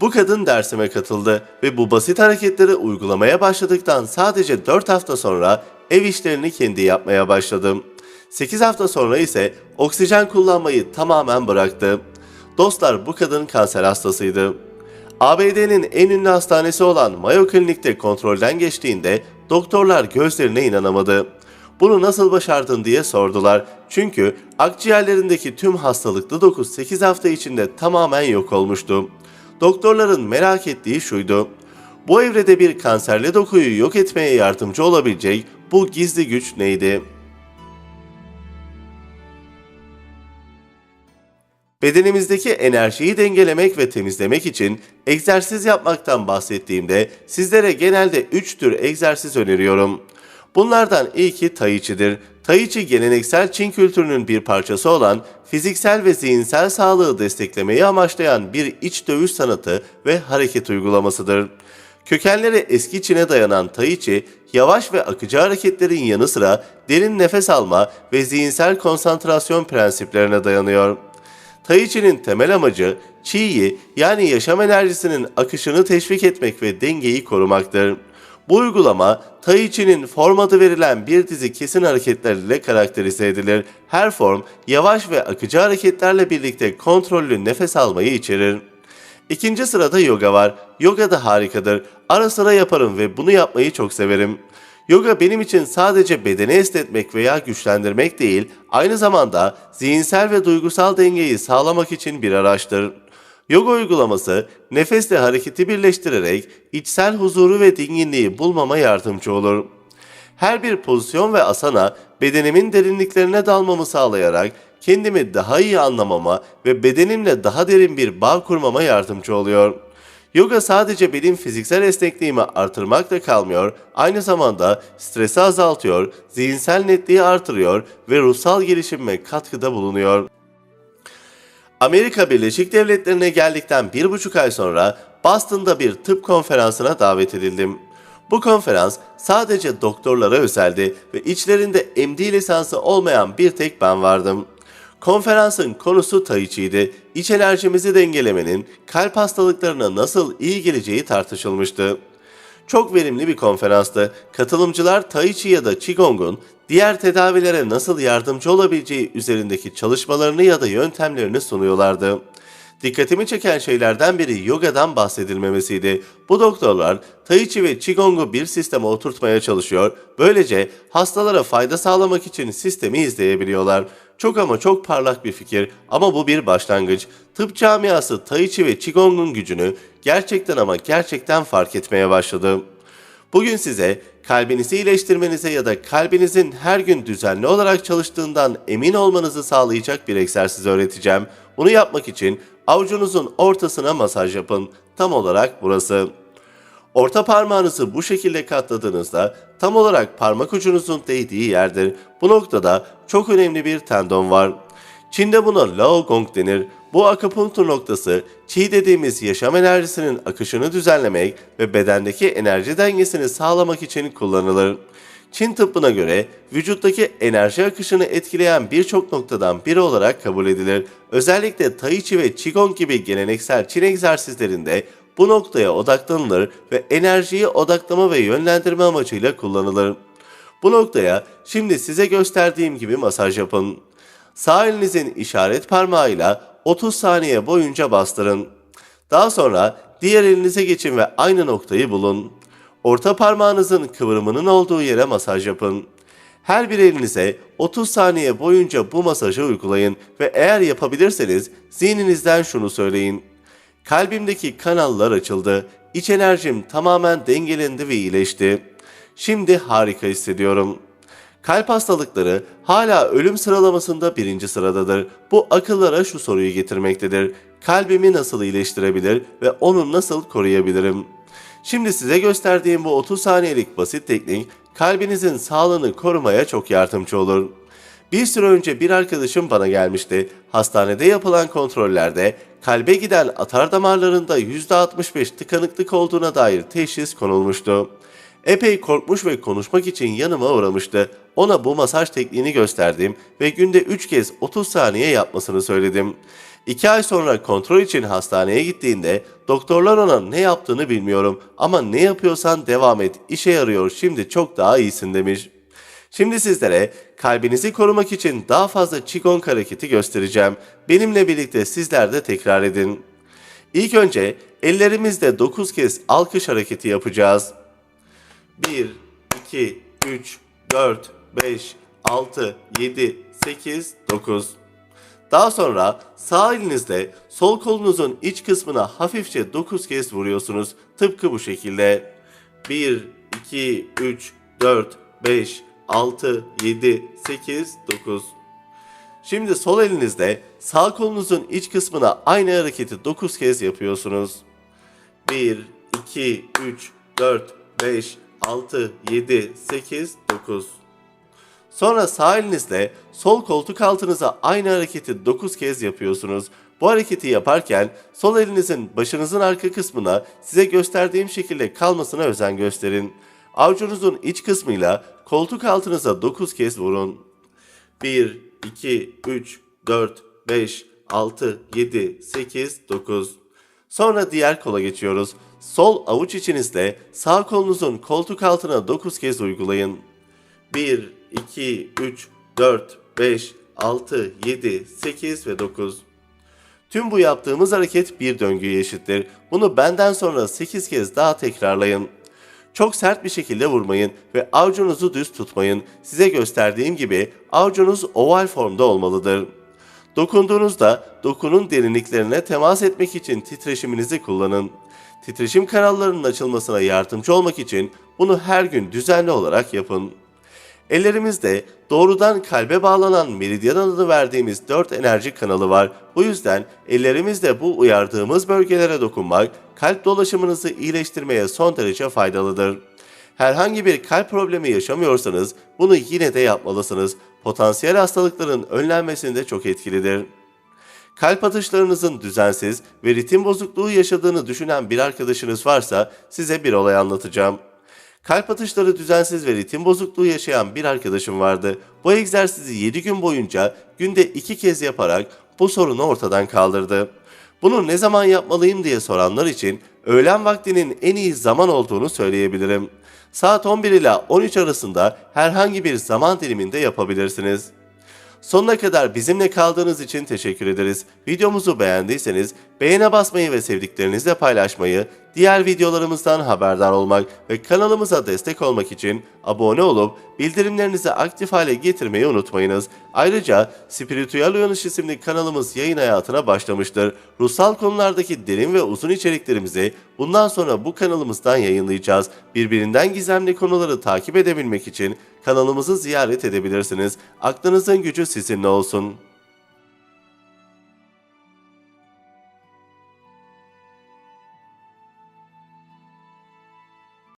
Bu kadın dersime katıldı ve bu basit hareketleri uygulamaya başladıktan sadece 4 hafta sonra ev işlerini kendi yapmaya başladım. 8 hafta sonra ise oksijen kullanmayı tamamen bıraktı. Dostlar bu kadın kanser hastasıydı. ABD'nin en ünlü hastanesi olan Mayo Klinik'te kontrolden geçtiğinde doktorlar gözlerine inanamadı. Bunu nasıl başardın diye sordular. Çünkü akciğerlerindeki tüm hastalıklı doku 8 hafta içinde tamamen yok olmuştu. Doktorların merak ettiği şuydu. Bu evrede bir kanserli dokuyu yok etmeye yardımcı olabilecek bu gizli güç neydi? Bedenimizdeki enerjiyi dengelemek ve temizlemek için egzersiz yapmaktan bahsettiğimde sizlere genelde 3 tür egzersiz öneriyorum. Bunlardan ilki Tai Chi'dir. Tai Chi geleneksel Çin kültürünün bir parçası olan fiziksel ve zihinsel sağlığı desteklemeyi amaçlayan bir iç dövüş sanatı ve hareket uygulamasıdır. Kökenleri eski Çin'e dayanan Tai Chi, yavaş ve akıcı hareketlerin yanı sıra derin nefes alma ve zihinsel konsantrasyon prensiplerine dayanıyor. Tai Chi'nin temel amacı Chi'yi yani yaşam enerjisinin akışını teşvik etmek ve dengeyi korumaktır. Bu uygulama Tai Chi'nin form adı verilen bir dizi kesin hareketler ile karakterize edilir. Her form yavaş ve akıcı hareketlerle birlikte kontrollü nefes almayı içerir. İkinci sırada yoga var. Yoga da harikadır. Ara sıra yaparım ve bunu yapmayı çok severim. Yoga benim için sadece bedeni esnetmek veya güçlendirmek değil, aynı zamanda zihinsel ve duygusal dengeyi sağlamak için bir araçtır. Yoga uygulaması nefesle hareketi birleştirerek içsel huzuru ve dinginliği bulmama yardımcı olur. Her bir pozisyon ve asana bedenimin derinliklerine dalmamı sağlayarak kendimi daha iyi anlamama ve bedenimle daha derin bir bağ kurmama yardımcı oluyor. Yoga sadece benim fiziksel esnekliğimi artırmakla kalmıyor, aynı zamanda stresi azaltıyor, zihinsel netliği artırıyor ve ruhsal gelişimime katkıda bulunuyor. Amerika Birleşik Devletleri'ne geldikten bir buçuk ay sonra Boston'da bir tıp konferansına davet edildim. Bu konferans sadece doktorlara özeldi ve içlerinde MD lisansı olmayan bir tek ben vardım. Konferansın konusu Tai Chi'ydi. İç enerjimizi dengelemenin kalp hastalıklarına nasıl iyi geleceği tartışılmıştı. Çok verimli bir konferanstı. Katılımcılar Tai Chi ya da Qigong'un diğer tedavilere nasıl yardımcı olabileceği üzerindeki çalışmalarını ya da yöntemlerini sunuyorlardı. Dikkatimi çeken şeylerden biri yogadan bahsedilmemesiydi. Bu doktorlar Tai Chi ve Qigong'u bir sisteme oturtmaya çalışıyor. Böylece hastalara fayda sağlamak için sistemi izleyebiliyorlar. Çok ama çok parlak bir fikir ama bu bir başlangıç. Tıp camiası Tai Chi ve Qigong'un gücünü gerçekten ama gerçekten fark etmeye başladı. Bugün size kalbinizi iyileştirmenize ya da kalbinizin her gün düzenli olarak çalıştığından emin olmanızı sağlayacak bir egzersiz öğreteceğim. Bunu yapmak için avucunuzun ortasına masaj yapın. Tam olarak burası. Orta parmağınızı bu şekilde katladığınızda tam olarak parmak ucunuzun değdiği yerdir. Bu noktada çok önemli bir tendon var. Çin'de buna Lao Gong denir. Bu akupunktur noktası Qi dediğimiz yaşam enerjisinin akışını düzenlemek ve bedendeki enerji dengesini sağlamak için kullanılır. Çin tıbbına göre vücuttaki enerji akışını etkileyen birçok noktadan biri olarak kabul edilir. Özellikle Tai Chi ve Qigong gibi geleneksel Çin egzersizlerinde bu noktaya odaklanılır ve enerjiyi odaklama ve yönlendirme amacıyla kullanılır. Bu noktaya şimdi size gösterdiğim gibi masaj yapın. Sağ elinizin işaret parmağıyla 30 saniye boyunca bastırın. Daha sonra diğer elinize geçin ve aynı noktayı bulun. Orta parmağınızın kıvrımının olduğu yere masaj yapın. Her bir elinize 30 saniye boyunca bu masajı uygulayın ve eğer yapabilirseniz zihninizden şunu söyleyin. Kalbimdeki kanallar açıldı. İç enerjim tamamen dengelendi ve iyileşti. Şimdi harika hissediyorum. Kalp hastalıkları hala ölüm sıralamasında birinci sıradadır. Bu akıllara şu soruyu getirmektedir. Kalbimi nasıl iyileştirebilir ve onu nasıl koruyabilirim? Şimdi size gösterdiğim bu 30 saniyelik basit teknik kalbinizin sağlığını korumaya çok yardımcı olur. Bir süre önce bir arkadaşım bana gelmişti. Hastanede yapılan kontrollerde kalbe giden atar damarlarında %65 tıkanıklık olduğuna dair teşhis konulmuştu. Epey korkmuş ve konuşmak için yanıma uğramıştı. Ona bu masaj tekniğini gösterdim ve günde 3 kez 30 saniye yapmasını söyledim. İki ay sonra kontrol için hastaneye gittiğinde doktorlar ona ne yaptığını bilmiyorum ama ne yapıyorsan devam et işe yarıyor şimdi çok daha iyisin demiş. Şimdi sizlere kalbinizi korumak için daha fazla Qigong hareketi göstereceğim. Benimle birlikte sizler de tekrar edin. İlk önce ellerimizle 9 kez alkış hareketi yapacağız. 1, 2, 3, 4, 5, 6, 7, 8, 9. Daha sonra sağ elinizle sol kolunuzun iç kısmına hafifçe 9 kez vuruyorsunuz. Tıpkı bu şekilde. 1, 2, 3, 4, 5, 6, 7, 8, 9. Şimdi sol elinizle sağ kolunuzun iç kısmına aynı hareketi 9 kez yapıyorsunuz. 1, 2, 3, 4, 5, 6, 7, 8, 9. Sonra sağ elinizle sol koltuk altınıza aynı hareketi 9 kez yapıyorsunuz. Bu hareketi yaparken sol elinizin başınızın arka kısmına size gösterdiğim şekilde kalmasına özen gösterin. Avucunuzun iç kısmıyla koltuk altınıza 9 kez vurun. 1, 2, 3, 4, 5, 6, 7, 8, 9. Sonra diğer kola geçiyoruz. Sol avuç içinizle sağ kolunuzun koltuk altına 9 kez uygulayın. 1, 2, 3, 4, 5, 6, 7, 8 ve 9. Tüm bu yaptığımız hareket bir döngüye eşittir. Bunu benden sonra 8 kez daha tekrarlayın. Çok sert bir şekilde vurmayın ve avucunuzu düz tutmayın. Size gösterdiğim gibi avucunuz oval formda olmalıdır. Dokunduğunuzda dokunun derinliklerine temas etmek için titreşiminizi kullanın. Titreşim kanallarının açılmasına yardımcı olmak için bunu her gün düzenli olarak yapın. Ellerimizde doğrudan kalbe bağlanan meridyen adını verdiğimiz 4 enerji kanalı var. Bu yüzden ellerimizle bu uyardığımız bölgelere dokunmak kalp dolaşımınızı iyileştirmeye son derece faydalıdır. Herhangi bir kalp problemi yaşamıyorsanız bunu yine de yapmalısınız. Potansiyel hastalıkların önlenmesinde çok etkilidir. Kalp atışlarınızın düzensiz ve ritim bozukluğu yaşadığını düşünen bir arkadaşınız varsa size bir olay anlatacağım. Kalp atışları düzensiz ve ritim bozukluğu yaşayan bir arkadaşım vardı. Bu egzersizi 7 gün boyunca günde 2 kez yaparak bu sorunu ortadan kaldırdı. Bunu ne zaman yapmalıyım diye soranlar için öğlen vaktinin en iyi zaman olduğunu söyleyebilirim. Saat 11 ile 13 arasında herhangi bir zaman diliminde yapabilirsiniz. Sonuna kadar bizimle kaldığınız için teşekkür ederiz. Videomuzu beğendiyseniz beğene basmayı ve sevdiklerinizle paylaşmayı, diğer videolarımızdan haberdar olmak ve kanalımıza destek olmak için abone olup bildirimlerinizi aktif hale getirmeyi unutmayınız. Ayrıca Spiritüel Uyanış isimli kanalımız yayın hayatına başlamıştır. Ruhsal konulardaki derin ve uzun içeriklerimizi bundan sonra bu kanalımızdan yayınlayacağız. Birbirinden gizemli konuları takip edebilmek için kanalımızı ziyaret edebilirsiniz. Aklınızın gücü sizinle olsun.